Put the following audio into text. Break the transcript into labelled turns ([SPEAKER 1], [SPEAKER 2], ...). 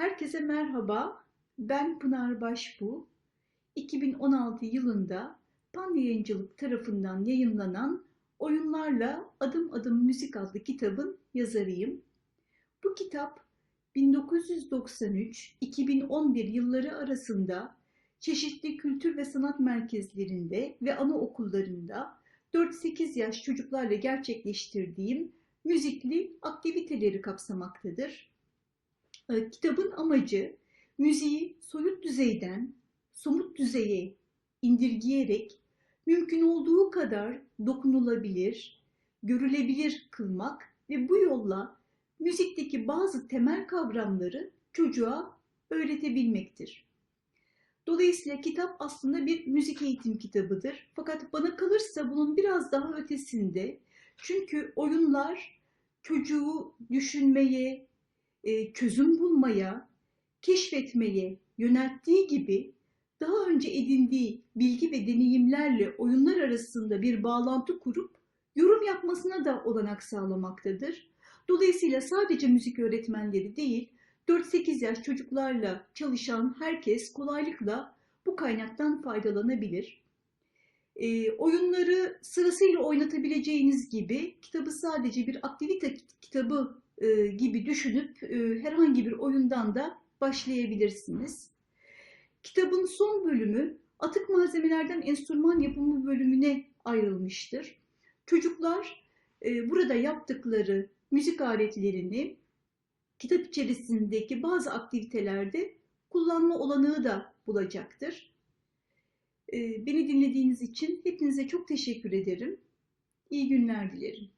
[SPEAKER 1] Herkese merhaba. Ben Pınar Başbu. 2016 yılında Pan Yayıncılık tarafından yayınlanan Oyunlarla Adım Adım Müzik adlı kitabın yazarıyım. Bu kitap 1993-2011 yılları arasında çeşitli kültür ve sanat merkezlerinde ve anaokullarında 4-8 yaş çocuklarla gerçekleştirdiğim müzikli aktiviteleri kapsamaktadır. Ee, Kitabın amacı müziği soyut düzeyden somut düzeye indirgeyerek mümkün olduğu kadar dokunulabilir, görülebilir kılmak ve bu yolla müzikteki bazı temel kavramları çocuğa öğretebilmektir. Dolayısıyla kitap aslında bir müzik eğitim kitabıdır. Fakat bana kalırsa bunun biraz daha ötesinde. Çünkü oyunlar çocuğu düşünmeye, e, çözüm bulmaya, keşfetmeye yönelttiği gibi daha önce edindiği bilgi ve deneyimlerle oyunlar arasında bir bağlantı kurup yorum yapmasına da olanak sağlamaktadır. Dolayısıyla sadece müzik öğretmenleri değil, 4-8 yaş çocuklarla çalışan herkes kolaylıkla bu kaynaktan faydalanabilir. E, oyunları sırasıyla oynatabileceğiniz gibi kitabı sadece bir aktivite kitabı e, gibi düşünüp e, herhangi bir oyundan da başlayabilirsiniz. Kitabın son bölümü atık malzemelerden enstrüman yapımı bölümüne ayrılmıştır. Çocuklar e, burada yaptıkları müzik aletlerini kitap içerisindeki bazı aktivitelerde kullanma olanağı da bulacaktır. Beni dinlediğiniz için hepinize çok teşekkür ederim. İyi günler dilerim.